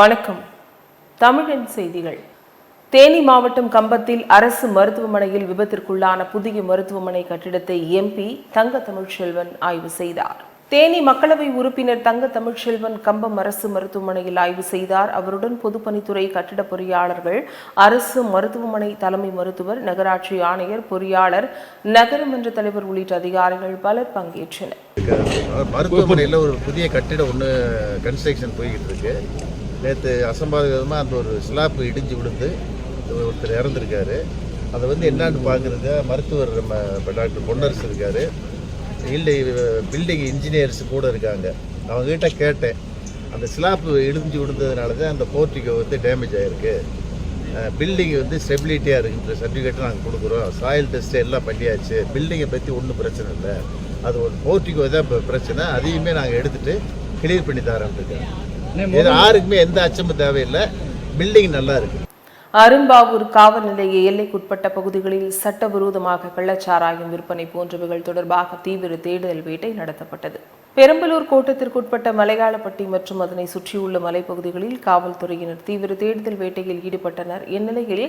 வணக்கம். தமிழின் செய்திகள். தேனி மாவட்டம் கம்பத்தில் அரசு மருத்துவமனையில் விபத்திற்குள்ளான புதிய மருத்துவமனை கட்டிடத்தை எம்பி தங்க தமிழ்ச்செல்வன் ஆய்வு செய்தார். தேனி மக்களவை உறுப்பினர் தங்க தமிழ்ச்செல்வன் கம்பம் அரசு மருத்துவமனையில் ஆய்வு செய்தார். அவருடன் பொதுப்பணித்துறை கட்டிட பொறியாளர்கள் அரசு மருத்துவமனை தலைமை மருத்துவர் நகராட்சி ஆணையர் பொறியாளர் நகரமன்ற தலைவர் உள்ளிட்ட அதிகாரிகள் பலர் பங்கேற்றனர். மருத்துவமனையில் ஒரு புதிய கட்டிடம் ஒன்று கன்ஸ்ட்ரக்ஷன் போய்கிட்டு இருக்கு. நேற்று அசம்பாவிதமாக அந்த ஒரு ஸ்லாப் இடிஞ்சு விழுந்து ஒருத்தர் இறந்துருக்காரு. அதை வந்து என்னன்னு பார்க்குறது மருத்துவர் நம்ம இப்போ டாக்டர் பொன்னரசு இருக்கார். இல்லை பில்டிங் இன்ஜினியர்ஸ் கூட இருக்காங்க. அவங்ககிட்ட கேட்டேன். அந்த ஸ்லாப்பு இடிஞ்சு விழுந்ததுனால தான் அந்த போர்ட்டிகோ வந்து டேமேஜ் ஆகிருக்கு பில்டிங் வந்து ஸ்டெபிலிட்டியாக இருக்குன்ற சர்டிஃபிகேட்டை நாங்கள் கொடுக்குறோம். சாயில் டெஸ்ட்டு எல்லாம் பண்ணியாச்சு. பில்டிங்கை பற்றி ஒன்றும் பிரச்சனை இல்லை. அது ஒரு போர்ட்டிகோ தான் இப்போ பிரச்சனை. அதையுமே நாங்கள் எடுத்துகிட்டு கிளியர் பண்ணி தரோம் இது யாருக்குமே எந்த அச்சமும் தேவையில்லை. பில்டிங் நல்லா இருக்குது அரும்பாவூர் காவல் நிலைய எல்லைக்குட்பட்ட பகுதிகளில் சட்டவிரோதமாக கள்ளச்சாராயம் விற்பனை போன்றவைகள் தொடர்பாக தீவிர தேடுதல் வேட்டை நடத்தப்பட்டது. பெரம்பலூர் கோட்டத்திற்குட்பட்ட மலையாளப்பட்டி மற்றும் அதனை சுற்றியுள்ள மலைப்பகுதிகளில் காவல்துறையினர் தீவிர தேடுதல் வேட்டையில் ஈடுபட்டனர். இந்நிலையில்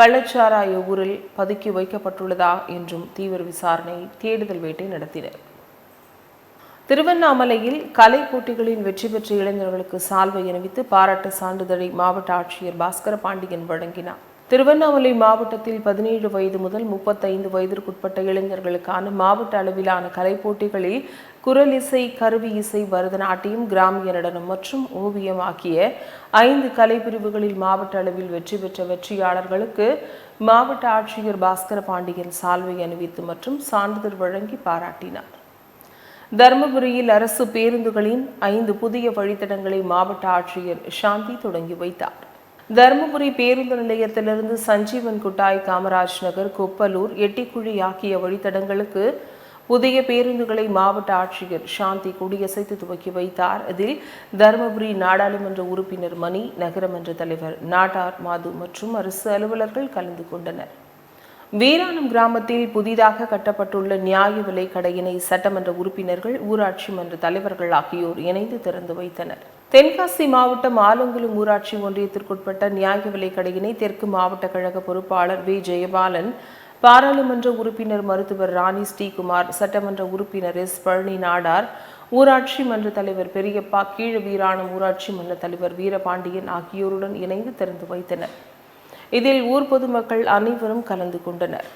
கள்ளச்சாராய ஊரில் பதுக்கி வைக்கப்பட்டுள்ளதா என்றும் தீவிர விசாரணை தேடுதல் வேட்டை நடத்தினர். திருவண்ணாமலையில் கலை போட்டிகளில் வெற்றி பெற்ற இளைஞர்களுக்கு சால்வை அணிவித்து பாராட்டு சான்றிதழை மாவட்ட ஆட்சியர் பாஸ்கர பாண்டியன் வழங்கினார். திருவண்ணாமலை மாவட்டத்தில் பதினேழு வயது முதல் முப்பத்தைந்து வயதிற்குட்பட்ட இளைஞர்களுக்கான மாவட்ட அளவிலான கலை போட்டிகளில் குரல் இசை கருவி இசை பரதநாட்டியம் கிராமிய நடனம் மற்றும் ஓவியம் ஆகிய ஐந்து கலை பிரிவுகளில் மாவட்ட அளவில் வெற்றி பெற்ற வெற்றியாளர்களுக்கு மாவட்ட ஆட்சியர் பாஸ்கர பாண்டியன் சால்வை அணிவித்து மற்றும் சான்றிதழ் வழங்கி பாராட்டினார். தருமபுரியில் அரசு பேருந்துகளின் ஐந்து புதிய வழித்தடங்களை மாவட்ட ஆட்சியர் சாந்தி தொடங்கி வைத்தார். தருமபுரி பேருந்து நிலையத்திலிருந்து சஞ்சீவன் குட்டாய் காமராஜ் நகர் கொப்பலூர் எட்டிக்குழி ஆகிய வழித்தடங்களுக்கு புதிய பேருந்துகளை மாவட்ட ஆட்சியர் சாந்தி கொடியசைத்து துவக்கி வைத்தார். இதில் தருமபுரி நாடாளுமன்ற உறுப்பினர் மணி நகரமன்ற தலைவர் நாட்டார் மாது மற்றும் அரசு அலுவலர்கள் கலந்து கொண்டனர். வீராணம் கிராமத்தில் புதிதாக கட்டப்பட்டுள்ள நியாய விலை கடையினை சட்டமன்ற உறுப்பினர்கள் ஊராட்சி மன்ற தலைவர்கள் ஆகியோர் இணைந்து திறந்து வைத்தனர். தென்காசி மாவட்டம் ஆலங்குளம் ஊராட்சி ஒன்றியத்திற்குட்பட்ட நியாய விலை கடையினை தெற்கு மாவட்ட கழக பொறுப்பாளர் வி. ஜெயபாலன் பாராளுமன்ற உறுப்பினர் மருத்துவர் ராணி ஸ்ரீகுமார் சட்டமன்ற உறுப்பினர் எஸ். பழனி நாடார் ஊராட்சி மன்ற தலைவர் பெரியப்பா கீழ வீராணம் ஊராட்சி மன்ற தலைவர் வீரபாண்டியன் ஆகியோருடன் இணைந்து திறந்து வைத்தனர். இதில் ஊர் பொதுமக்கள் அனைவரும் கலந்து கொண்டனர்.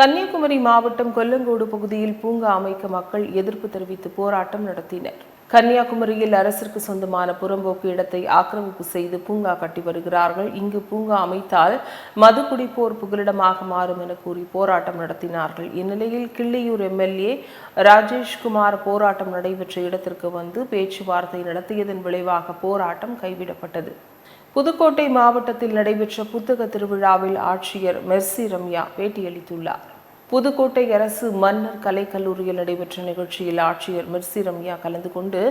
கன்னியாகுமரி மாவட்டம் கொல்லங்கோடு பகுதியில் பூங்கா அமைக்க மக்கள் எதிர்ப்பு தெரிவித்து போராட்டம் நடத்தினர். கன்னியாகுமரியில் அரசிற்கு சொந்தமான புறம்போக்கு இடத்தை ஆக்கிரமிப்பு செய்து பூங்கா கட்டி வருகிறார்கள். இங்கு பூங்கா அமைத்தால் மது குடிப்போர் புகலிடமாக மாறும் என கூறி போராட்டம் நடத்தினார்கள். இந்நிலையில் கிள்ளியூர் எம்எல்ஏ ராஜேஷ்குமார் போராட்டம் நடைபெற்ற இடத்திற்கு வந்து பேச்சுவார்த்தை நடத்தியதன் விளைவாக போராட்டம் கைவிடப்பட்டது. புதுக்கோட்டை மாவட்டத்தில் நடைபெற்ற புத்தக திருவிழாவில் ஆட்சியர் மெர்சி ரம்யா பேட்டியளித்துள்ளார். புதுக்கோட்டை அரசு மன்னர் கலைக்கல்லூரியில் நடைபெற்ற நிகழ்ச்சியில் ஆட்சியர் மெர்சி ரம்யா கலந்து கொண்டு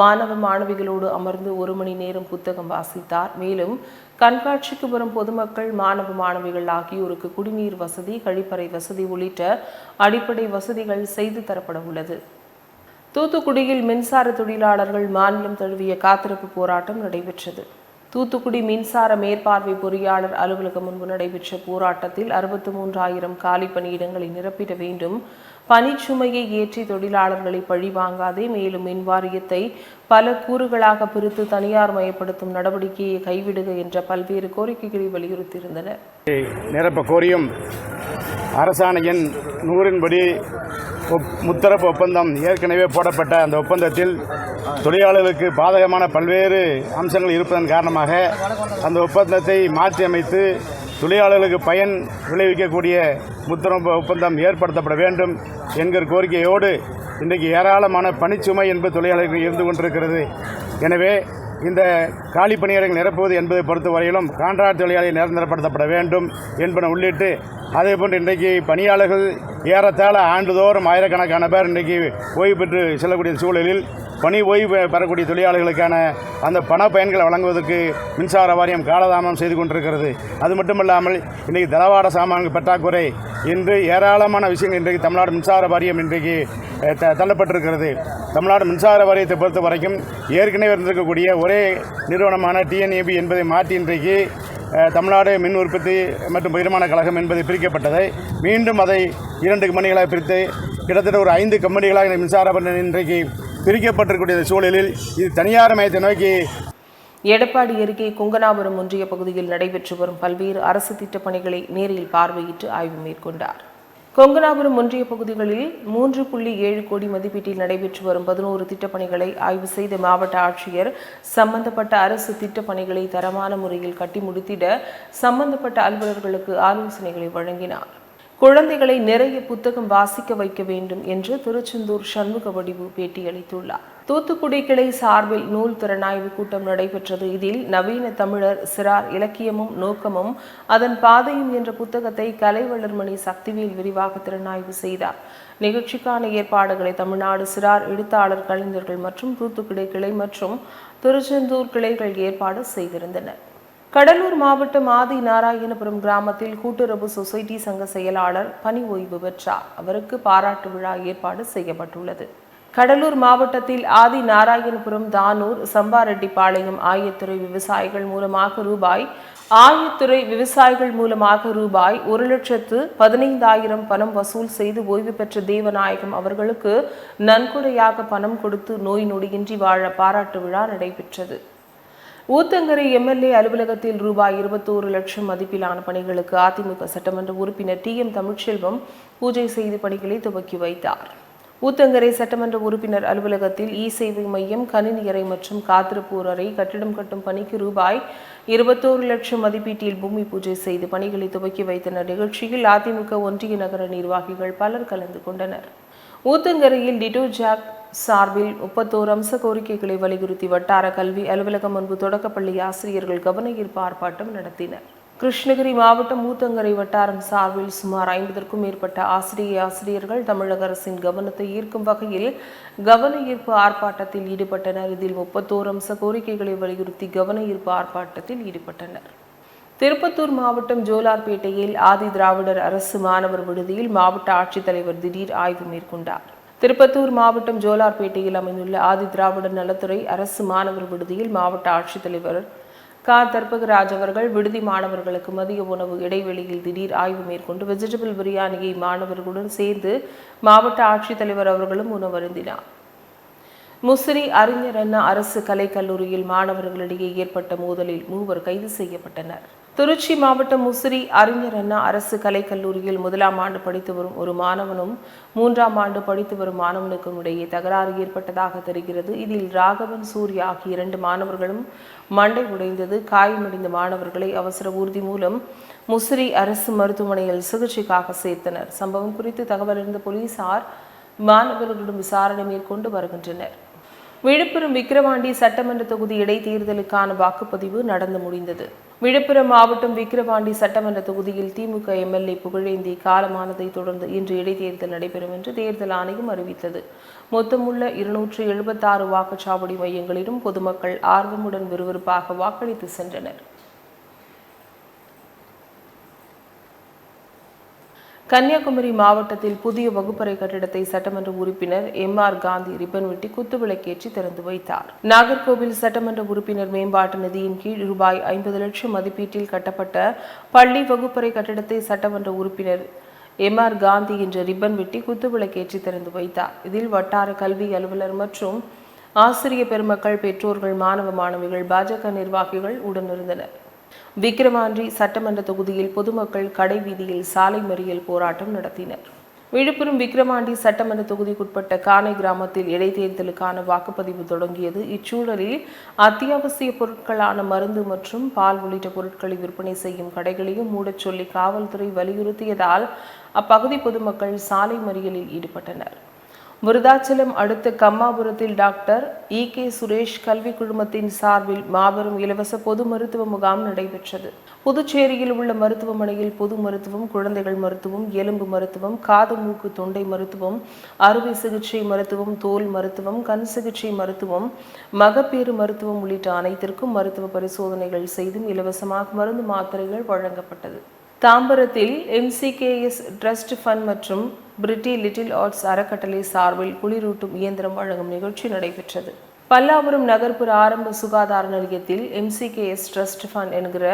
மாணவ மாணவிகளோடு அமர்ந்து ஒரு மணி நேரம் புத்தகம் வாசித்தார். மேலும் கண்காட்சிக்கு வரும் பொதுமக்கள் மாணவ மாணவிகள் ஆகியோருக்கு குடிநீர் வசதி கழிப்பறை வசதி உள்ளிட்ட அடிப்படை வசதிகள் செய்து தரப்பட உள்ளது. தூத்துக்குடியில் மின்சார தொழிலாளர்கள் மாநிலம் தழுவிய காத்திருப்பு போராட்டம் நடைபெற்றது. தூத்துக்குடி மின்சார மேற்பார்வை பொறியாளர் அலுவலகம் முன்பு நடைபெற்ற போராட்டத்தில் அறுபத்தி மூன்றாயிரம் காலி பணியிடங்களை நிரப்பிட வேண்டும். பணிச்சுமையை ஏற்றி தொழிலாளர்களை பழிவாங்காதே மேலும் மின் வாரியத்தை பல கூறுகளாக பிரித்து தனியார் மயப்படுத்தும் நடவடிக்கையை கைவிடுக என்ற பல்வேறு கோரிக்கைகளை வலியுறுத்தியிருந்தன நிரப்ப கோரியும் அரசாணையின் நூறின்படி முத்தரப்பு ஒப்பந்தம் ஏற்கனவே போடப்பட்ட அந்த ஒப்பந்தத்தில் தொழிலாளர்களுக்கு பாதகமான பல்வேறு அம்சங்கள் இருப்பதன் காரணமாக அந்த ஒப்பந்தத்தை மாற்றி அமைத்து தொழிலாளர்களுக்கு பயன் விளைவிக்கக்கூடிய முத்தரப்பு ஒப்பந்தம் ஏற்படுத்தப்பட வேண்டும் என்கிற கோரிக்கையோடு இன்றைக்கு ஏராளமான பணிச்சுமை என்பது தொழிலாளர்களுக்கு இருந்து கொண்டிருக்கிறது. எனவே இந்த காலி பணியிடங்கள் நிரப்புவது என்பதை பொறுத்தவரையிலும் கான்ட்ராக்ட் தொழிலாளி நிரந்தரப்படுத்தப்பட வேண்டும் என்பன உள்ளிட்டு அதேபோன்று இன்றைக்கு பணியாளர்கள் ஏறத்தாழ ஆண்டுதோறும் ஆயிரக்கணக்கான பேர் இன்றைக்கு ஓய்வு பெற்று செல்லக்கூடிய சூழலில் பணி ஓய்வு பெறக்கூடிய தொழிலாளர்களுக்கான அந்த பண பயன்களை வழங்குவதற்கு மின்சார வாரியம் காலதாமம் செய்து கொண்டிருக்கிறது. அது மட்டுமல்லாமல் இன்றைக்கு தளவாட சாமான்கள் பற்றாக்குறை என்று ஏராளமான விஷயங்கள் இன்றைக்கு தமிழ்நாடு மின்சார வாரியம் இன்றைக்கு த- தள்ளப்பட்டிருக்கிறது. தமிழ்நாடு மின்சார வாரியத்தை பொறுத்த வரைக்கும் ஏற்கனவே இருந்திருக்கக்கூடிய ஒரே நிறுவனமான டிஎன்ஏபி என்பதை மாற்றி இன்றைக்கு தமிழ்நாடு மின் உற்பத்தி மற்றும் பகிர்மான கழகம் என்பது பிரிக்கப்பட்டதை மீண்டும் அதை இரண்டு கம்பெனிகளாக பிரித்து கிட்டத்தட்ட ஒரு ஐந்து கம்பெனிகளாக மின்சார பணி இன்றைக்கு பிரிக்கப்பட்டிருக்கக்கூடிய சூழலில் இது தனியார் மையத்தை நோக்கி எடப்பாடி அருகே குங்கனாபுரம் ஒன்றிய பகுதியில் நடைபெற்று வரும் பல்வேறு அரசு திட்டப் பணிகளை நேரில் பார்வையிட்டு ஆய்வு மேற்கொண்டார். கொங்கனாபுரம் ஒன்றிய பகுதிகளில் மூன்று புள்ளி ஏழு கோடி மதிப்பீட்டில் நடைபெற்று வரும் பதினோரு திட்டப்பணிகளை ஆய்வு செய்த மாவட்ட ஆட்சியர் சம்பந்தப்பட்ட அரசு திட்டப்பணிகளை தரமான முறையில் கட்டி முடித்திட சம்பந்தப்பட்ட அலுவலர்களுக்கு ஆலோசனைகளை வழங்கினார். குழந்தைகளை நிறைய புத்தகம் வாசிக்க வைக்க வேண்டும் என்று திருச்செந்தூர் சண்முக வடிவு பேட்டியளித்துள்ளார் தூத்துக்குடி கிளை சார்பில் நூல் திறனாய்வு கூட்டம் நடைபெற்றது. இதில் நவீன தமிழர் சிறார் இலக்கியமும் நோக்கமும் அதன் பாதையும் என்ற புத்தகத்தை கலை வளர்மணி சக்திவேல் விரிவாக திறனாய்வு செய்தார். நிகழ்ச்சிக்கான ஏற்பாடுகளை தமிழ்நாடு சிறார் எழுத்தாளர் கலைஞர்கள் மற்றும் தூத்துக்குடி கிளை மற்றும் திருச்செந்தூர் கிளைகள் ஏற்பாடு செய்திருந்தனர். கடலூர் மாவட்டம் ஆதி நாராயணபுரம் கிராமத்தில் கூட்டுறவு சொசைட்டி சங்க செயலாளர் பணி ஓய்வு பெற்றார். அவருக்கு பாராட்டு விழா ஏற்பாடு செய்யப்பட்டுள்ளது. கடலூர் மாவட்டத்தில் ஆதி நாராயணபுரம் தானூர் சம்பாரெட்டிப்பாளையம் ஆயத்துறை விவசாயிகள் மூலமாக ரூபாய் ஆயத்துறை விவசாயிகள் மூலமாக ரூபாய் ஒரு லட்சத்து பதினைந்தாயிரம் பணம் வசூல் செய்து ஓய்வு பெற்ற தேவநாயகம் அவர்களுக்கு நன்கொடையாக பணம் கொடுத்து நோய் நொடியின்றி வாழ பாராட்டு விழா நடைபெற்றது. ஊத்தங்கரை எம்எல்ஏ அலுவலகத்தில் ரூபாய் இருபத்தோரு லட்சம் மதிப்பிலான பணிகளுக்கு அதிமுக சட்டமன்ற உறுப்பினர் டி எம் தமிழ்ச்செல்வம் பூஜை செய்து பணிகளை துவக்கி வைத்தார். ஊத்தங்கரை சட்டமன்ற உறுப்பினர் அலுவலகத்தில் இ சேவை மையம் கணினி அறை மற்றும் காத்திருப்போர் அறை கட்டிடம் கட்டும் பணிக்கு ரூபாய் இருபத்தோரு லட்சம் மதிப்பீட்டில் பூமி பூஜை செய்து பணிகளை துவக்கி வைத்தனர். நிகழ்ச்சியில் அதிமுக ஒன்றிய நகர நிர்வாகிகள் பலர் கலந்து கொண்டனர். ஊத்தங்கரையில் டிடோ ஜாக் சார்பில் முப்பத்தோரு அம்ச கோரிக்கைகளை வலியுறுத்தி வட்டார கல்வி அலுவலகம் முன்பு தொடக்கப்பள்ளி ஆசிரியர்கள் கவன ஈர்ப்பு ஆர்ப்பாட்டம் நடத்தினர். கிருஷ்ணகிரி மாவட்டம் ஊத்தங்கரை வட்டாரம் சார்பில் சுமார் ஐம்பதற்கும் மேற்பட்ட ஆசிரிய ஆசிரியர்கள் தமிழக அரசின் கவனத்தை ஈர்க்கும் வகையில் கவன ஈர்ப்பு ஆர்ப்பாட்டத்தில் ஈடுபட்டனர். இதில் முப்பத்தோரு அம்ச கோரிக்கைகளை வலியுறுத்தி கவன ஈர்ப்பு ஆர்ப்பாட்டத்தில் ஈடுபட்டனர். திருப்பத்தூர் மாவட்டம் ஜோலார்பேட்டையில் ஆதி திராவிடர் அரசு மாணவர் விடுதியில் மாவட்ட ஆட்சித்தலைவர் திடீர் ஆய்வு மேற்கொண்டார். திருப்பத்தூர் மாவட்டம் ஜோலார்பேட்டையில் அமைந்துள்ள ஆதி திராவிடர் நலத்துறை அரசு மாணவர் விடுதியில் மாவட்ட ஆட்சித்தலைவர் கா. தர்பகராஜ் அவர்கள் விடுதி மாணவர்களுக்கு மதிய உணவு இடைவெளியில் திடீர் ஆய்வு மேற்கொண்டு வெஜிடபிள் பிரியாணியை மாணவர்களுடன் சேர்ந்து மாவட்ட ஆட்சித்தலைவர் அவர்களும் உணவருந்தினார். முசிறி அறிஞர் அண்ணா அரசு கலைக்கல்லூரியில் மாணவர்களிடையே ஏற்பட்ட மோதலில் மூவர் கைது செய்யப்பட்டனர். திருச்சி மாவட்டம் முசிறி அறிஞர் அண்ணா அரசு கலைக்கல்லூரியில் முதலாம் ஆண்டு படித்து வரும் ஒரு மாணவனும் மூன்றாம் ஆண்டு படித்து வரும் மாணவனுக்கும் இடையே தகராறு ஏற்பட்டதாக தெரிகிறது. இதில் ராகவன் சூர்யா ஆகிய இரண்டு மாணவர்களும் மண்டை உடைந்தது. காயமடைந்த மாணவர்களை அவசர ஊர்தி மூலம் முசிறி அரசு மருத்துவமனையில் சிகிச்சைக்காக சேர்த்தனர். சம்பவம் குறித்து தகவல் அறிந்த போலீசார் மாணவர்களிடம் விசாரணை மேற்கொண்டு வருகின்றனர். விழுப்புரம் விக்கிரவாண்டி சட்டமன்ற தொகுதி இடைத்தேர்தலுக்கான வாக்குப்பதிவு நடந்து முடிந்தது. விழுப்புரம் மாவட்டம் விக்கிரவாண்டி சட்டமன்ற தொகுதியில் திமுக எம்எல்ஏ புகழேந்தி காலமானதை தொடர்ந்து இன்று இடைத்தேர்தல் நடைபெறும் என்று தேர்தல் ஆணையம் அறிவித்தது. மொத்தமுள்ள இருநூற்று எழுபத்தாறு வாக்குச்சாவடி மையங்களிலும் பொதுமக்கள் ஆர்வமுடன் விறுவிறுப்பாக வாக்களித்து சென்றனர். கன்னியாகுமரி மாவட்டத்தில் புதிய வகுப்பறை கட்டிடத்தை சட்டமன்ற உறுப்பினர் எம் ஆர் காந்தி ரிப்பன் வெட்டி குத்துவிளக்கேற்றி திறந்து வைத்தார். நாகர்கோவில் சட்டமன்ற உறுப்பினர் மேம்பாட்டு நிதியின் கீழ் ரூபாய் ஐம்பது லட்சம் மதிப்பீட்டில் கட்டப்பட்ட பள்ளி வகுப்பறை கட்டிடத்தை சட்டமன்ற உறுப்பினர் எம் ஆர் காந்தி இன்று ரிப்பன் வெட்டி குத்துவிளக்கேற்றி திறந்து வைத்தார். இதில் வட்டார கல்வி அலுவலர் மற்றும் ஆசிரிய பெருமக்கள் பெற்றோர்கள் மாணவ மாணவிகள் பாஜக நிர்வாகிகள் உடனிருந்தனர் விக்கிரவாண்டி சட்டமன்ற தொகுதியில் பொதுமக்கள் கடை வீதியில் சாலை மறியல் போராட்டம் நடத்தினர். விழுப்புரம் விக்கிரவாண்டி சட்டமன்ற தொகுதிக்குட்பட்ட கானை கிராமத்தில் இடைத்தேர்தலுக்கான வாக்குப்பதிவு தொடங்கியது. இச்சூழலில் அத்தியாவசிய பொருட்களான மருந்து மற்றும் பால் உள்ளிட்ட பொருட்களை விற்பனை செய்யும் கடைகளையும் மூடச் சொல்லி காவல்துறை வலியுறுத்தியதால் அப்பகுதி பொதுமக்கள் சாலை மறியலில் ஈடுபட்டனர். விருதாச்சலம் அடுத்த கம்மாபுரத்தில் டாக்டர் இ கே சுரேஷ் கல்வி குழுமத்தின் சார்பில் மாபெரும் இலவச பொது மருத்துவ முகாம் நடைபெற்றது. புதுச்சேரியில் உள்ள மருத்துவமனையில் பொது மருத்துவம் குழந்தைகள் மருத்துவம் எலும்பு மருத்துவம் காது மூக்கு தொண்டை மருத்துவம் அறுவை சிகிச்சை மருத்துவம் தோல் மருத்துவம் கண் சிகிச்சை மருத்துவம் மகப்பேறு மருத்துவம் உள்ளிட்ட அனைத்திற்கும் மருத்துவ பரிசோதனைகள் செய்தும் இலவசமாக மருந்து மாத்திரைகள் வழங்கப்பட்டது. தாம்பரத்தில் எம்சிகேஎஸ் ட்ரஸ்ட் ஃபண்ட் மற்றும் பிரிட்டி லிட்டில் ஆர்ட்ஸ் அறக்கட்டளை சார்பில் குளிரூட்டும் இயந்திரம் வழங்கும் நிகழ்ச்சி நடைபெற்றது. பல்லாபுரம் நகர்ப்புற ஆரம்ப சுகாதார நிலையத்தில் எம்சிகேஎஸ் ட்ரஸ்ட் ஃபண்ட் என்கிற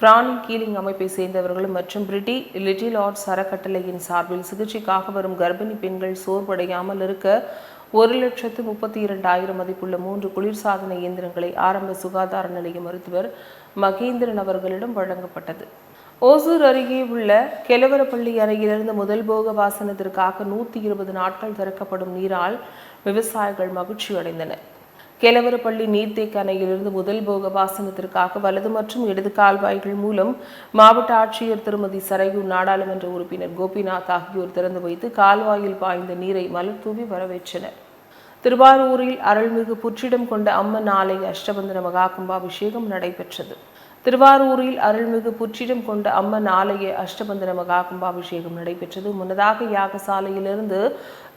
பிராணி கீலிங் அமைப்பை சேர்ந்தவர்களும் மற்றும் பிரிட்டி லிட்டில் ஆர்ட்ஸ் அறக்கட்டளையின் சார்பில் சிகிச்சைக்காக வரும் கர்ப்பிணி பெண்கள் சோர்வடையாமல் இருக்க ஒரு லட்சத்து முப்பத்தி இரண்டாயிரம் மதிப்புள்ள மூன்று குளிர்சாதன இயந்திரங்களை ஆரம்ப சுகாதார நிலைய மருத்துவர் மகேந்திரன் அவர்களிடம் வழங்கப்பட்டது. ஓசூர் அருகே உள்ள கெலவரப்பள்ளி அருகிலிருந்து முதல் போக பாசனத்திற்காக நூற்றி இருபது நாட்கள் திறக்கப்படும் நீரால் விவசாயிகள் மகிழ்ச்சி அடைந்தனர். கெலவரப்பள்ளி நீர்த்தேக்க அணையிலிருந்து முதல் போக பாசனத்திற்காக வலது மற்றும் இடது கால்வாய்கள் மூலம் மாவட்ட ஆட்சியர் திருமதி சரையூர் நாடாளுமன்ற உறுப்பினர் கோபிநாத் ஆகியோர் திறந்து வைத்து கால்வாயில் பாய்ந்த நீரை மலர் தூவி வரவேற்றனர். திருவாரூரில் அருள்மிகு புற்றிடம் கொண்ட அம்மன் ஆலய அஷ்டபந்தன மகா கும்பாபிஷேகம் நடைபெற்றது. திருவாரூரில் அருள்மிகு புற்றிடம் கொண்ட அம்மன் ஆலய அஷ்டபந்தன மகா கும்பாபிஷேகம் நடைபெற்றது. முன்னதாக யாகசாலையிலிருந்து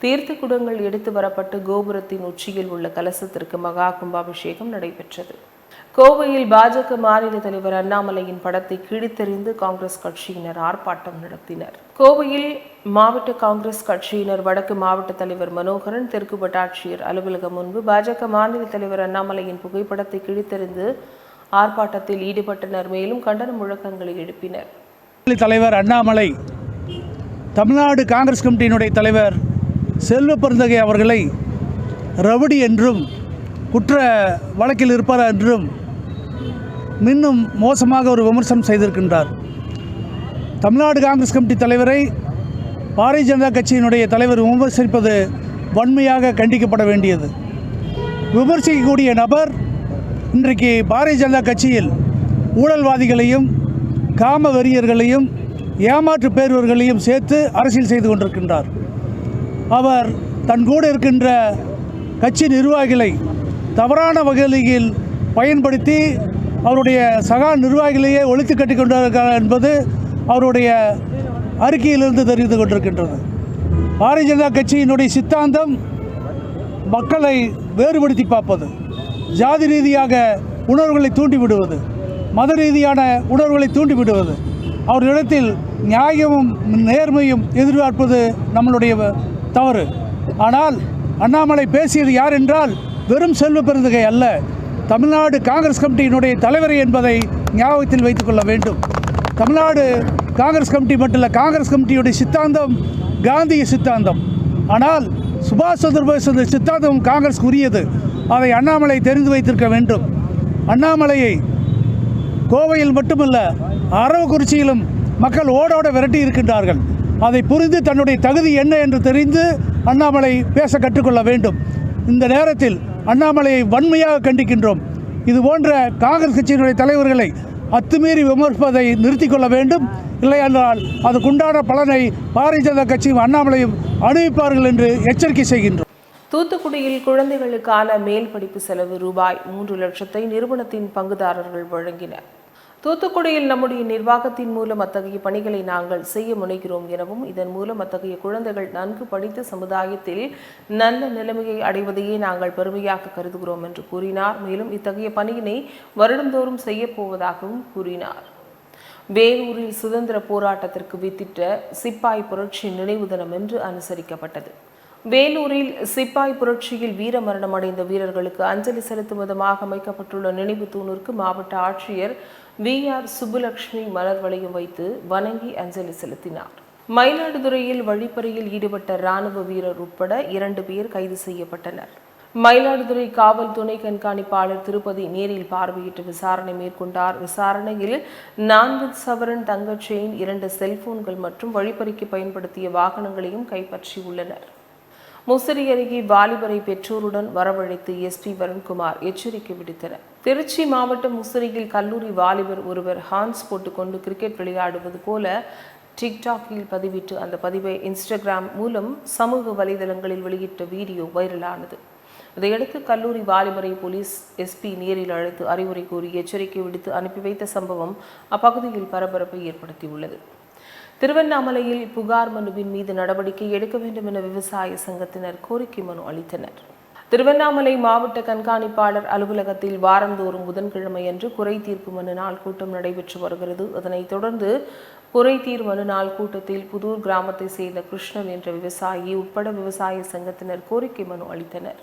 தீர்த்த குடங்கள் எடுத்து வரப்பட்டு கோபுரத்தின் உச்சியில் உள்ள கலசத்திற்கு மகா கும்பாபிஷேகம் நடைபெற்றது. கோவையில் பாஜக மாநில தலைவர் அண்ணாமலையின் படத்தை கிழித்தறிந்து காங்கிரஸ் கட்சியினர் ஆர்ப்பாட்டம் நடத்தினர். கோவையில் மாவட்ட காங்கிரஸ் கட்சியினர் வடக்கு மாவட்ட தலைவர் மனோகரன் தெற்கு வட்டாட்சியர் அலுவலகம் முன்பு பாஜக மாநில தலைவர் அண்ணாமலையின் புகைப்படத்தை கிழித்தறிந்து ஆர்ப்பாட்டத்தில் ஈடுபட்டனர். மேலும் கண்டன முழக்கங்களை எழுப்பினர். தலைவர் அண்ணாமலை தமிழ்நாடு காங்கிரஸ் கமிட்டியினுடைய தலைவர் செல்வ பெருந்தகை அவர்களை ரவுடி என்றும் குற்ற வழக்கில் இருப்பார் என்றும் இன்னும் மோசமாக ஒரு விமர்சனம் செய்திருக்கின்றார். தமிழ்நாடு காங்கிரஸ் கமிட்டி தலைவரை பாரதிய ஜனதா கட்சியினுடைய தலைவர் விமர்சிப்பது வன்மையாக கண்டிக்கப்பட வேண்டியது. விமர்சிக்கக்கூடிய நபர் இன்றைக்கு பாரதிய ஜனதா கட்சியில் ஊழல்வாதிகளையும் காம வெறியர்களையும் ஏமாற்று பேர்வர்களையும் சேர்த்து அரசியல் செய்து கொண்டிருக்கின்றார். அவர் தன் கூட இருக்கின்ற கட்சி நிர்வாகிகளை தவறான வகையில் பயன்படுத்தி அவருடைய சகா நிர்வாகிகளையே ஒழித்து கட்டி கொண்டிருக்கிறார் என்பது அவருடைய அறிக்கையிலிருந்து தெரிந்து கொண்டிருக்கின்றது. பாரதிய ஜனதா கட்சியினுடைய சித்தாந்தம் மக்களை வேறுபடுத்தி பார்ப்பது. ஜாதி ரீதியாக உணர்வுகளை தூண்டிவிடுவது மத ரீதியான உணர்வுகளை தூண்டிவிடுவது அவர்களிடத்தில் நியாயமும் நேர்மையும் எதிர்பார்ப்பது நம்மளுடைய தவறு. ஆனால் அண்ணாமலை பேசியது யார் என்றால் வெறும் செல்வ பெருந்தகை அல்ல தமிழ்நாடு காங்கிரஸ் கமிட்டியினுடைய தலைவர் என்பதை ஞாபகத்தில் வைத்துக்கொள்ள வேண்டும். தமிழ்நாடு காங்கிரஸ் கமிட்டி மட்டும் இல்லை காங்கிரஸ் கமிட்டியுடைய சித்தாந்தம் காந்திய சித்தாந்தம். ஆனால் சுபாஷ் சந்திர போஸ் அந்த சித்தாந்தம் காங்கிரஸ் உரியது. அதை அண்ணாமலை தெரிந்து வைத்திருக்க வேண்டும். அண்ணாமலையை கோவையில் மட்டுமல்ல அரவக்குறிச்சியிலும் மக்கள் ஓடோட விரட்டி இருக்கின்றார்கள். அதை புரிந்து தன்னுடைய தகுதி என்ன என்று தெரிந்து அண்ணாமலை பேச கற்றுக்கொள்ள வேண்டும். இந்த நேரத்தில் அண்ணாமலையை வன்மையாக கண்டிக்கின்றோம். இது போன்ற காங்கிரஸ் கட்சியினுடைய தலைவர்களை அத்துமீறி விமர்சிப்பதை நிறுத்தி கொள்ள வேண்டும். இல்லை என்றால் அதுக்குண்டான பலனை பாரதிய ஜனதா கட்சியும் அண்ணாமலையும் அணிவிப்பார்கள் என்று எச்சரிக்கை செய்கின்றோம். தூத்துக்குடியில் குழந்தைகளுக்கான மேல் படிப்பு செலவு ரூபாய் மூன்று லட்சத்தை நிறுவனத்தின் பங்குதாரர்கள் வழங்கினர். தூத்துக்குடியில் நம்முடைய நிர்வாகத்தின் மூலம் அத்தகைய பணிகளை நாங்கள் செய்ய முனைகிறோம் எனவும் இதன் மூலம் அத்தகைய குழந்தைகள் நன்கு படித்த சமுதாயத்தில் நல்ல நிலைமையை அடைவதையே நாங்கள் பெருமையாக கருதுகிறோம் என்று கூறினார். மேலும் இத்தகைய பணியினை வருடந்தோறும் செய்யப்போவதாகவும் கூறினார். வேலூரில் சுதந்திர போராட்டத்திற்கு வித்திட்ட சிப்பாய் புரட்சி நினைவு தினம் என்று அனுசரிக்கப்பட்டது. வேலூரில் சிப்பாய் புரட்சியில் வீரமரணம் அடைந்த வீரர்களுக்கு அஞ்சலி செலுத்தும் விதமாக அமைக்கப்பட்டுள்ள நினைவு தூணிற்கு மாவட்ட ஆட்சியர் வி ஆர் சுப்புலட்சுமி மலர் வளையம் வைத்து வணங்கி அஞ்சலி செலுத்தினார். மயிலாடுதுறையில் வழிப்பறையில் ஈடுபட்ட ராணுவ வீரர் உட்பட இரண்டு பேர் கைது செய்யப்பட்டனர். மயிலாடுதுறை காவல் துணை கண்காணிப்பாளர் திருப்பதி நேரில் பார்வையிட்டு விசாரணை மேற்கொண்டார். விசாரணையில் நான்கு சவரன் தங்கச் செயின் இரண்டு செல்போன்கள் மற்றும் வழிப்பறிக்கு பயன்படுத்திய வாகனங்களையும் கைப்பற்றியுள்ளனர். முசிறி அருகே வாலிபரை பெற்றோருடன் வரவழைத்து எஸ்பி வருண்குமார் எச்சரிக்கை விடுத்தனர். திருச்சி மாவட்டம் முசிறியில் கல்லூரி வாலிபர் ஒருவர் ஹான்ஸ் போட்டுக்கொண்டு கிரிக்கெட் விளையாடுவது போல டிக்டாக்கில் பதிவிட்டு அந்த பதிவை இன்ஸ்டாகிராம் மூலம் சமூக வலைதளங்களில் வெளியிட்ட வீடியோ வைரலானது. இதையடுத்து கல்லூரி வாலிபரை போலீஸ் எஸ்பி நேரில் அழைத்து அறிவுரை கூறி எச்சரிக்கை விடுத்து அனுப்பி வைத்த சம்பவம் அப்பகுதியில் பரபரப்பை ஏற்படுத்தியுள்ளது. திருவண்ணாமலையில் புகார் மனுவின் மீது நடவடிக்கை எடுக்க வேண்டும் என விவசாய சங்கத்தினர் கோரிக்கை மனு அளித்தனர். திருவண்ணாமலை மாவட்ட கண்காணிப்பாளர் அலுவலகத்தில் வாரந்தோறும் புதன்கிழமையன்று குறை தீர்ப்பு மனு நாள் கூட்டம் நடைபெற்று வருகிறது. அதனைத் தொடர்ந்து குறை தீர் மனு நாள் கூட்டத்தில் புதூர் கிராமத்தை சேர்ந்த கிருஷ்ணன் என்ற விவசாயி உட்பட விவசாய சங்கத்தினர் கோரிக்கை மனு அளித்தனர்.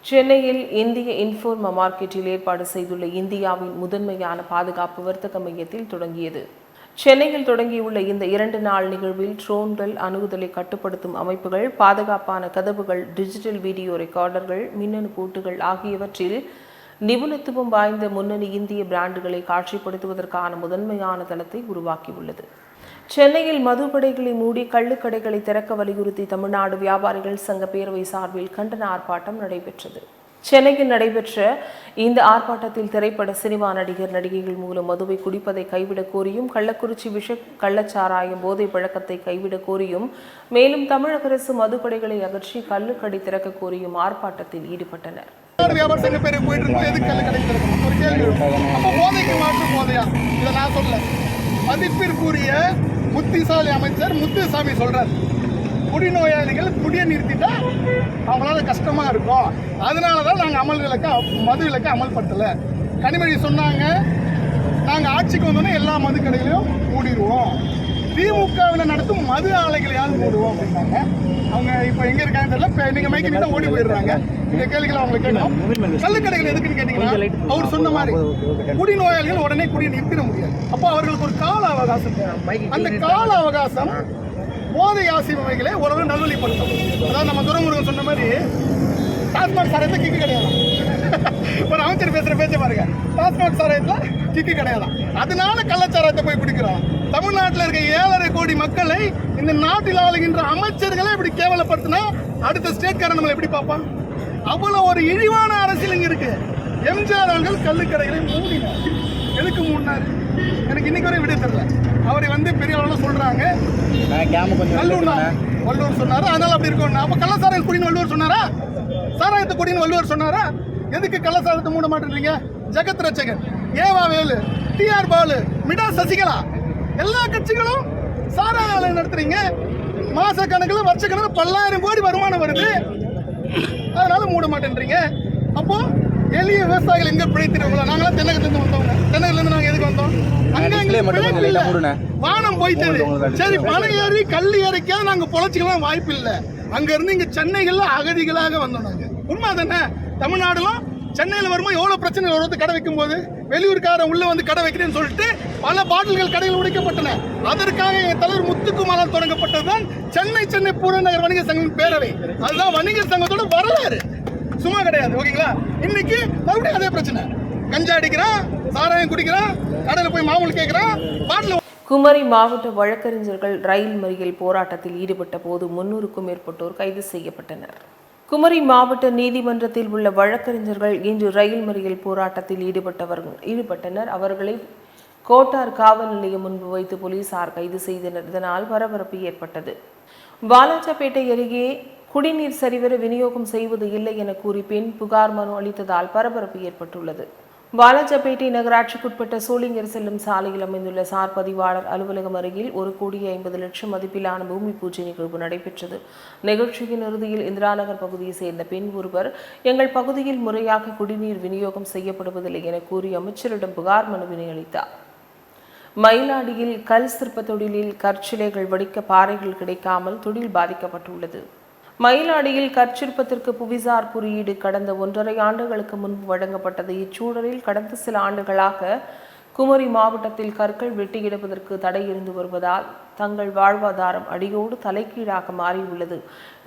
சென்னையில் இந்திய இன்ஃபோர்மா மார்க்கெட்டில் ஏற்பாடு செய்துள்ள இந்தியாவின் முதன்மையான பாதுகாப்பு வர்த்தக மையத்தில் தொடங்கியது. சென்னையில் தொடங்கியுள்ள இந்த இரண்டு நாள் நிகழ்வில் ட்ரோன்கள் அணுகுதலை கட்டுப்படுத்தும் அமைப்புகள் பாதுகாப்பான கதவுகள் டிஜிட்டல் வீடியோ ரெக்கார்டர்கள் மின்னணு பூட்டுகள் ஆகியவற்றில் நிபுணத்துவம் வாய்ந்த முன்னணி இந்திய பிராண்டுகளை காட்சிப்படுத்துவதற்கான முதன்மையான தளத்தை உருவாக்கியுள்ளது. சென்னையில் மதுக்கடைகளை மூடி கள்ளுக்கடைகளை திறக்க வலியுறுத்தி தமிழ்நாடு வியாபாரிகள் சங்க பேரவை சார்பில் கண்டன ஆர்ப்பாட்டம் நடைபெற்றது. சென்னையில் நடைபெற்ற இந்த ஆர்ப்பாட்டத்தில் திரைப்பட சினிமா நடிகர் நடிகைகள் மூலம் மதுவை குடிப்பதை கைவிடக் கோரியும் கள்ளக்குறிச்சி விஷ கள்ளச்சாராயம் போதை பழக்கத்தை கைவிடக் கோரியும் மேலும் தமிழக அரசு மதுக்கடைகளை அகற்றி கள்ளுக்கடை திறக்க கோரியும் ஆர்ப்பாட்டத்தில் ஈடுபட்டனர். வியாபார சங்க போயிட்டு எதுக்கு கிடைக்கிறது ஒரு கேள்வி. போதைக்கு மாற்று போதையா? இதை நான் சொல்ல மதிப்பிற்குரிய புத்திசாலி அமைச்சர் முத்துசாமி சொல்றார். குடிநோயாளிகள் குடியை நிறுத்திட்டா அவங்களால கஷ்டமா இருக்கும். அதனால தான் நாங்கள் அமல் விலக்க மது விலக்க அமல்படுத்தலை. கனிமொழி சொன்னாங்க. நாங்கள் ஆட்சிக்கு வந்தோன்னே எல்லா மது கடைகளையும் மூடிடுவோம். திமுகவில் நடத்தும் மது ஆலைகளையாவது மூடுவோம் அப்படின்னாங்க. அவங்க இப்போ எங்கே இருக்காங்க தெரியல. இப்போ மைக்கு நீட்டா ஓடி போயிடுறாங்க. இந்த கேள்விகளை அவங்க கேட்கணும் கள்ளுக்கடைகள் எதுக்குன்னு கேட்டீங்கன்னா அவர் சொன்ன மாதிரி குடிநோயாளிகள் உடனே குடியை நிறுத்திட முடியாது. அப்போ அவர்களுக்கு ஒரு கால அவகாசம் அந்த கால அவகாசம் போதை ஆசிரியமைகளை ஓரளவு நல்வழிப்படுத்தும். அதாவது நம்ம துரைமுருகன் சொன்ன மாதிரி டாஸ்மாக் சாராயத்தில் கிக்கு கிடையாது ஒரு அமைச்சர் பேசுகிற பேச்ச பாருங்க. டாஸ்மாக் சாராயத்தில் கிக்கு கிடையாது அதனால கள்ளச்சாராயத்தை போய் பிடிக்கிறோம். தமிழ்நாட்டில் இருக்க ஏழரை கோடி மக்களை இந்த நாட்டில் ஆளுகின்ற அமைச்சர்களை இப்படி கேவலப்படுத்தினா அடுத்த ஸ்டேட்காரன் நம்மளை எப்படி பார்ப்பான்? அவ்வளோ ஒரு இழிவான அரசியல் இங்கே இருக்கு. எம்ஜிஆர் அவர்கள் கல்லுக்கடைகளை மூடினார். எதுக்கு மூடினார்? எனக்கு இன்னைக்கு வரை விடை தெரியல அவரை வந்து பெரிய அளவில் சொல்றாங்க வல்லூர். வள்ளுவர் சொன்னாரு? அதனால அப்படி இருக்கும். அப்ப கள்ளசாராயம் குடின்னு வள்ளுவர் சொன்னாரா? சாராயத்தை குடின்னு வள்ளுவர் சொன்னாரா? எதுக்கு கள்ளசாராயத்தை மூட மாட்டேன்றீங்க? ஜெகத் ரச்சகன் ஏவா வேலு டிஆர் பாலு மிடா சசிகலா. எல்லா கட்சிகளும் சாராய ஆலை நடத்துறீங்க. மாச கணக்கில் வருஷ கணக்கில் பல்லாயிரம் கோடி வருமானம் வருது. அதனால மூட மாட்டேன்றீங்க. அப்போ எளிய விவசாயிகள் எங்க பிழைத்திருவங்களா நாங்களாம் தென்னகத்துல இருந்து வந்தவங்க. தென்னகத்துல இருந்து நாங்க எதுக்கு வந்தோம்? அங்க. வானம் போயிட்டது சரி பணம் ஏறி கல் ஏறிக்கா நாங்க பொழைச்சிக்கலாம் வாய்ப்பு இல்ல. அங்க இருந்து இங்க சென்னைகள்ல அகதிகளாக வந்தோம் நாங்க. உண்மை தானே? தமிழ்நாடுலாம் சென்னையில வரும்போது எவ்வளவு பிரச்சனை வருது கடை வைக்கும் போது வெளியூர்காரன் உள்ள வந்து கடை வைக்கிறேன்னு சொல்லிட்டு பல பாட்டில்கள் கடையில் உடைக்கப்பட்டன. அதற்காக எங்க தலைவர் முத்துக்குமாரால் தொடங்கப்பட்டதுதான் சென்னை சென்னை புறநகர் வணிக சங்கம் பேரவை. அதுதான் வணிகர் சங்கத்தோட வரலாறு. சும்மா கிடையாது ஓகேங்களா? இன்னைக்கு மறுபடியும் அதே பிரச்சனை. கஞ்சா அடிக்கிறான் சாராயம் குடிக்கிறான் கடையில் போய் மாமூல் கேட்கிறான் பாட்டில் குமரி மாவட்ட வழக்கறிஞர்கள் ரயில் மறியல் போராட்டத்தில் ஈடுபட்ட போது முன்னூறுக்கும் மேற்பட்டோர் கைது செய்யப்பட்டனர். குமரி மாவட்ட நீதிமன்றத்தில் உள்ள வழக்கறிஞர்கள் இன்று ரயில் மறியல் போராட்டத்தில் ஈடுபட்டவர்கள் ஈடுபட்டனர். அவர்களை கோட்டார் காவல் நிலையம் முன்பு வைத்து போலீசார் கைது செய்தனர். இதனால் பரபரப்பு ஏற்பட்டது. வாலாஜாபேட்டை அருகே குடிநீர் சரிவர விநியோகம் செய்வது இல்லை என கூறி பெண் புகார் மனு அளித்ததால் பரபரப்பு ஏற்பட்டுள்ளது. வாலாஜப்பேட்டை நகராட்சிக்குட்பட்ட சோளிங்கர் செல்லும் சாலையில் அமைந்துள்ள சார் பதிவாளர் அலுவலகம் அருகில் ஒரு கோடி ஐம்பது லட்சம் மதிப்பிலான பூமி பூஜை நிகழ்வு நடைபெற்றது. நிகழ்ச்சியின் இறுதியில் இந்திராநகர் பகுதியை சேர்ந்த பெண் ஒருவர் எங்கள் பகுதியில் முறையாக குடிநீர் விநியோகம் செய்யப்படுவதில்லை என கூறி அமைச்சரிடம் புகார் மனுவினை அளித்தார். மயிலாடியில் கல் சிற்ப தொழிலில் கற்சிலைகள் வடிக்க பாறைகள் கிடைக்காமல் தொழில் பாதிக்கப்பட்டுள்ளது. மயிலாடியில் கற்சிற்பத்திற்கு புவிசார் குறியீடு கடந்த ஒன்றரை ஆண்டுகளுக்கு முன்பு வழங்கப்பட்டது. இச்சூழலில் கடந்த சில ஆண்டுகளாக குமரி மாவட்டத்தில் கற்கள் வெட்டியிடுவதற்கு தடை இருந்து வருவதால் தங்கள் வாழ்வாதாரம் அடியோடு தலைகீழாக மாறியுள்ளது.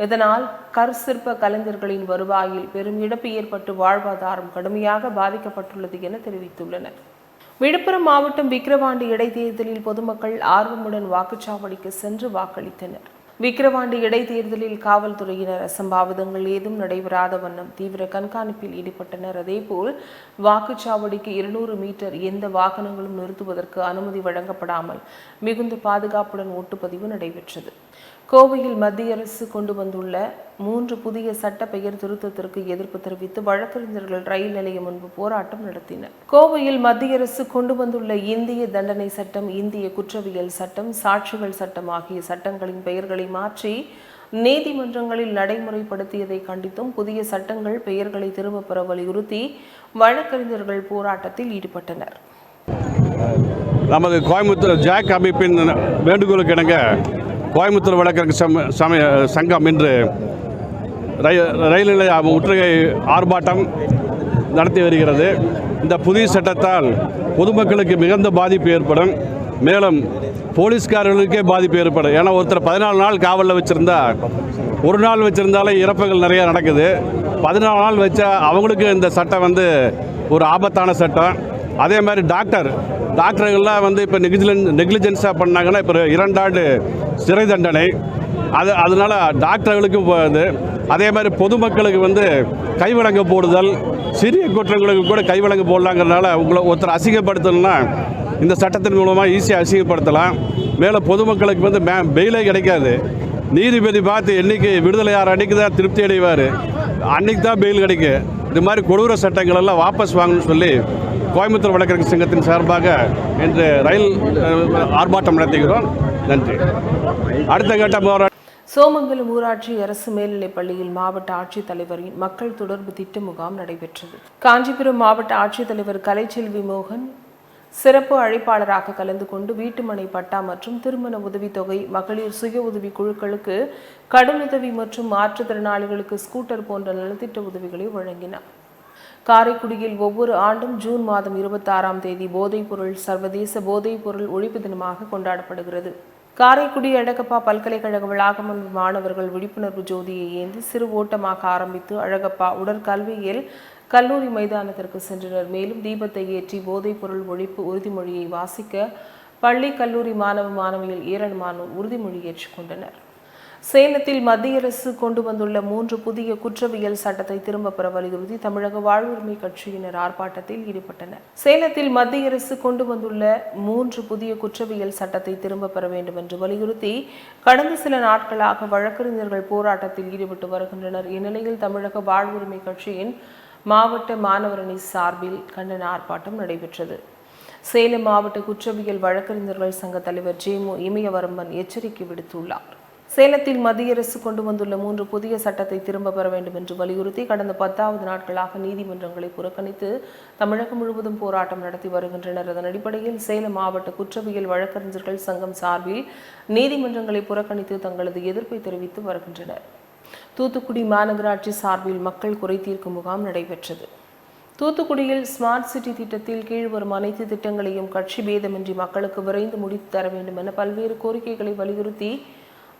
இதனால் கற் சிற்ப கலைஞர்களின் வருவாயில் பெரும் இழப்பு ஏற்பட்டு வாழ்வாதாரம் கடுமையாக பாதிக்கப்பட்டுள்ளது என தெரிவித்துள்ளனர். விழுப்புரம் மாவட்டம் விக்கிரவாண்டி இடைத்தேர்தலில் பொதுமக்கள் ஆர்வமுடன் வாக்குச்சாவடிக்கு சென்று வாக்களித்தனர். விக்கிரவாண்டி இடைத்தேர்தலில் காவல்துறையினர் அசம்பாவிதங்கள் ஏதும் நடைபெறாத வண்ணம் தீவிர கண்காணிப்பில் ஈடுபட்டனர். அதேபோல் வாக்குச்சாவடிக்கு இருநூறு மீட்டர் எந்த வாகனங்களும் நிறுத்துவதற்கு அனுமதி வழங்கப்படாமல் மிகுந்த பாதுகாப்புடன் ஓட்டுப்பதிவு நடைபெற்றது. கோவையில் மத்திய அரசு கொண்டு வந்துள்ள மூன்று புதிய சட்ட பெயர் திருத்தத்திற்கு எதிர்ப்பு தெரிவித்து வழக்கறிஞர்கள் ரயில் நிலையம் முன்பு போராட்டம் நடத்தினர். கோவையில் மத்திய அரசு கொண்டு வந்துள்ள இந்திய தண்டனை சட்டம் இந்திய குற்றவியல் சட்டம் சாட்சிகள் சட்டம் ஆகிய சட்டங்களின் பெயர்களை மாற்றி நீதிமன்றங்களில் நடைமுறைப்படுத்தியதை கண்டித்தும் புதிய சட்டங்கள் பெயர்களை திரும்பப் பெற வலியுறுத்தி வழக்கறிஞர்கள் போராட்டத்தில் ஈடுபட்டனர். நமது கோயம்புத்தூர் ஜாக் அமைப்பின் வேண்டுகோளுக்கு இணங்க கோயம்புத்தூர் வழக்கறிஞர் சம சமய சங்கம் இன்று ரயில் ரயில் நிலைய முற்றுகை ஆர்ப்பாட்டம் நடத்தி வருகிறது. இந்த புதிய சட்டத்தால் பொதுமக்களுக்கு மிகுந்த பாதிப்பு ஏற்படும். மேலும் போலீஸ்காரர்களுக்கே பாதிப்பு ஏற்படும். ஏன்னா ஒருத்தர் பதினாலு நாள் காவலில் வச்சுருந்தா ஒரு நாள் வச்சுருந்தாலே இறப்புகள் நிறையா நடக்குது. பதினாலு நாள் வச்சா அவங்களுக்கு இந்த சட்டம் வந்து ஒரு ஆபத்தான சட்டம். அதே மாதிரி டாக்டர். டாக்டர்கள்லாம் வந்து இப்போ நெகிஜிலன் நெக்லிஜென்ஸாக பண்ணாங்கன்னா இப்போ இரண்டாண்டு சிறை தண்டனை. அது அதனால் டாக்டர்களுக்கும் வந்து அதே மாதிரி பொதுமக்களுக்கு வந்து கைவிலங்கு போடுதல் சிறிய குற்றங்களுக்கு கூட கைவிலங்கு போடலாங்கிறதுனால உங்களை ஒருத்தர் அசிங்கப்படுத்தணும்னா இந்த சட்டத்தின் மூலமாக ஈஸியாக அசிங்கப்படுத்தலாம். மேலே பொதுமக்களுக்கு வந்து மே பெயிலே கிடைக்காது. நீதிபதி பார்த்து என்னைக்கு விடுதலையார் அன்னைக்கு தான் திருப்தி அடைவார். அன்னைக்கு தான் பெயில் கிடைக்கும். இது மாதிரி கொடூர சட்டங்கள் எல்லாம் வாபஸ் வாங்கணும்னு சொல்லி கோயம்புத்தூர் வழக்கறிஞர் சங்கத்தின் சார்பாக இன்று ரயில் ஆர்ப்பாட்டம் நடத்துகிறோம். நன்றி. அடுத்த கட்ட போராட்டம் சோமங்கலம் ஊராட்சி அரசு மேல்நிலைப் பள்ளியில் மாவட்ட ஆட்சித்தலைவரின் மக்கள் தொடர்பு திட்ட முகாம் நடைபெற்றது. காஞ்சிபுரம் மாவட்ட ஆட்சித்தலைவர் கலைச்செல்வி மோகன் சிறப்பு அழைப்பாளராக கலந்து கொண்டு வீட்டுமனை பட்டா மற்றும் திருமண உதவித்தொகை மகளிர் சுய உதவி குழுக்களுக்கு கடனுதவி மற்றும் மாற்றுத்திறனாளிகளுக்கு ஸ்கூட்டர் போன்ற நலத்திட்ட உதவிகளை வழங்கினார். காரைக்குடியில் ஒவ்வொரு ஆண்டும் ஜூன் மாதம் இருபத்தாறாம் தேதி போதைப்பொருள் சர்வதேச போதைப்பொருள் ஒழிப்பு தினமாக கொண்டாடப்படுகிறது. காரைக்குடி அழகப்பா பல்கலைக்கழக வளாகம் மாணவர்கள் விழிப்புணர்வு ஜோதியை ஏந்தி சிறு ஓட்டமாக ஆரம்பித்து அழகப்பா உடற்கல்வியில் கல்லூரி மைதானத்திற்கு சென்றனர். மேலும் தீபத்தை ஏற்றி போதைப்பொருள் ஒழிப்பு உறுதிமொழியை வாசிக்க பள்ளி கல்லூரி மாணவ மாணவியில் ஏராளமானோர் உறுதிமொழி ஏற்றுக்கொண்டனர். சேலத்தில் மத்திய அரசு கொண்டு வந்துள்ள மூன்று புதிய குற்றவியல் சட்டத்தை திரும்ப பெற வலியுறுத்தி தமிழக வாழ்வுரிமை கட்சியினர் ஆர்ப்பாட்டத்தில் ஈடுபட்டனர். சேலத்தில் மத்திய அரசு கொண்டு வந்துள்ள மூன்று புதிய குற்றவியல் சட்டத்தை திரும்ப பெற வேண்டும் என்று வலியுறுத்தி கடந்த சில நாட்களாக வழக்கறிஞர்கள் போராட்டத்தில் ஈடுபட்டு வருகின்றனர். இந்நிலையில் தமிழக வாழ்வுரிமை கட்சியின் மாவட்ட மாணவரணி சார்பில் கண்டன ஆர்ப்பாட்டம் நடைபெற்றது. சேலம் மாவட்ட குற்றவியல் வழக்கறிஞர்கள் சங்க தலைவர் ஜேமு இமயவரம்பன் எச்சரிக்கை விடுத்துள்ளார். சேலத்தில் மத்திய அரசு கொண்டு வந்துள்ள மூன்று புதிய சட்டத்தை திரும்ப பெற வேண்டும் என்று வலியுறுத்தி கடந்த பத்தாவது நாட்களாக நீதிமன்றங்களை புறக்கணித்து தமிழகம் முழுவதும் போராட்டம் நடத்தி வருகின்றனர். அதன் அடிப்படையில் சேலம் மாவட்ட குற்றவியல் வழக்கறிஞர்கள் சங்கம் சார்பில் நீதிமன்றங்களை புறக்கணித்து தங்களது எதிர்ப்பை தெரிவித்து வருகின்றனர். தூத்துக்குடி மாநகராட்சி சார்பில் மக்கள் குறை தீர்க்கும் முகாம் நடைபெற்றது. தூத்துக்குடியில் ஸ்மார்ட் சிட்டி திட்டத்தில் கீழ் வரும் அனைத்து திட்டங்களையும் கட்சி பேதமின்றி மக்களுக்கு விரைந்து முடித்து தர வேண்டும் என பல்வேறு கோரிக்கைகளை வலியுறுத்தி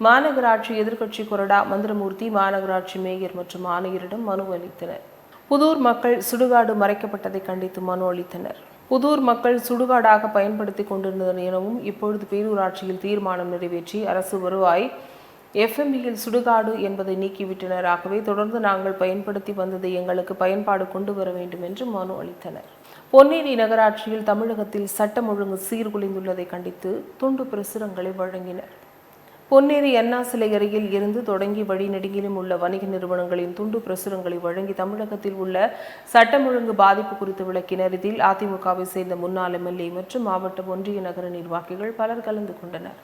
மாநகராட்சி எதிர்க்கட்சி கொறடா மந்திரமூர்த்தி மாநகராட்சி மேயர் மற்றும் ஆணையரிடம் மனு அளித்தனர். புதூர் மக்கள் சுடுகாடு மறைக்கப்பட்டதை கண்டித்து மனு அளித்தனர். புதூர் மக்கள் சுடுகாடாக பயன்படுத்தி கொண்டிருந்தனர் எனவும் இப்பொழுது பேரூராட்சியில் தீர்மானம் நிறைவேற்றி அரசு வருவாய். எஃப்எம்இயில் சுடுகாடு என்பதை நீக்கிவிட்டனர் ஆகவே தொடர்ந்து நாங்கள் பயன்படுத்தி வந்ததை எங்களுக்கு பயன்பாடு கொண்டு வர வேண்டும் என்று மனு அளித்தனர். பொன்னேரி நகராட்சியில் தமிழகத்தில் சட்டம் ஒழுங்கு சீர்குலைந்துள்ளதை கண்டித்து துண்டு பிரசுரங்களை வழங்கினர். பொன்னேரி அண்ணா சிலை அருகில் இருந்து தொடங்கி வழிநெடுங்கிலும் உள்ள வணிக நிறுவனங்களின் துண்டு பிரசுரங்களை வழங்கி தமிழகத்தில் உள்ள சட்டம் ஒழுங்கு பாதிப்பு குறித்து விளக்கினர். இதில் அதிமுகவை சேர்ந்த முன்னாள் எம்எல்ஏ மற்றும் மாவட்ட ஒன்றிய நகர நிர்வாகிகள் பலர் கலந்து கொண்டனர்.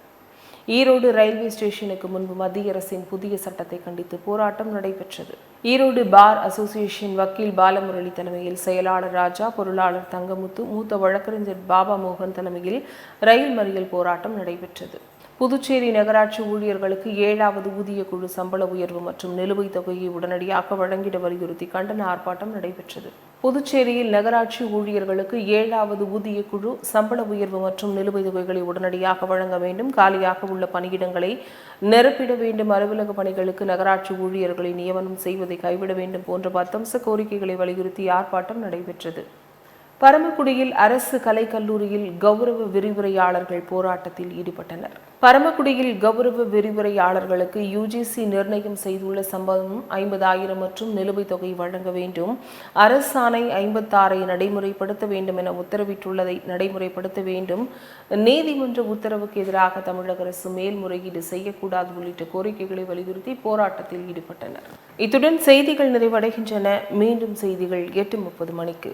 ஈரோடு ரயில்வே ஸ்டேஷனுக்கு முன்பு மத்திய அரசின் புதிய சட்டத்தை கண்டித்து போராட்டம் நடைபெற்றது. ஈரோடு பார் அசோசியேஷன் வக்கீல் பாலமுரளி தலைமையில் செயலாளர் ராஜா பொருளாளர் தங்கமுத்து மூத்த வழக்கறிஞர் பாபா மோகன் தலைமையில் ரயில் மறியல் போராட்டம் நடைபெற்றது. புதுச்சேரி நகராட்சி ஊழியர்களுக்கு ஏழாவது ஊதிய குழு சம்பள உயர்வு மற்றும் நிலுவைத் தொகையை உடனடியாக வழங்கிட வலியுறுத்தி கண்டன ஆர்ப்பாட்டம் நடைபெற்றது. புதுச்சேரியில் நகராட்சி ஊழியர்களுக்கு ஏழாவது ஊதிய குழு சம்பள உயர்வு மற்றும் நிலுவைத் தொகைகளை உடனடியாக வழங்க வேண்டும். காலியாக உள்ள பணியிடங்களை நிரப்பிட வேண்டும். அலுவலக பணிகளுக்கு நகராட்சி ஊழியர்களை நியமனம் செய்வதை கைவிட வேண்டும் போன்ற பத்தம்ச கோரிக்கைகளை வலியுறுத்தி ஆர்ப்பாட்டம் நடைபெற்றது. பரமக்குடியில் அரசு கலைக்கல்லூரியில் கௌரவ விரிவுரையாளர்கள் போராட்டத்தில் ஈடுபட்டனர். பரமக்குடியில் கௌரவ விரிவுரையாளர்களுக்கு யுஜிசி நிர்ணயம் செய்துள்ள சம்பளம் ஐம்பதாயிரம் மற்றும் நிலுவைத் தொகை வழங்க வேண்டும். அரசாணை ஐம்பத்தாறை நடைமுறைப்படுத்த வேண்டும் என உத்தரவிட்டுள்ளதை நடைமுறைப்படுத்த வேண்டும். நீதிமன்ற உத்தரவுக்கு எதிராக தமிழக அரசு மேல்முறையீடு செய்யக்கூடாது உள்ளிட்ட கோரிக்கைகளை வலியுறுத்தி போராட்டத்தில் ஈடுபட்டனர். இத்துடன் செய்திகள் நிறைவடைகின்றன. மீண்டும் செய்திகள் எட்டு முப்பது மணிக்கு.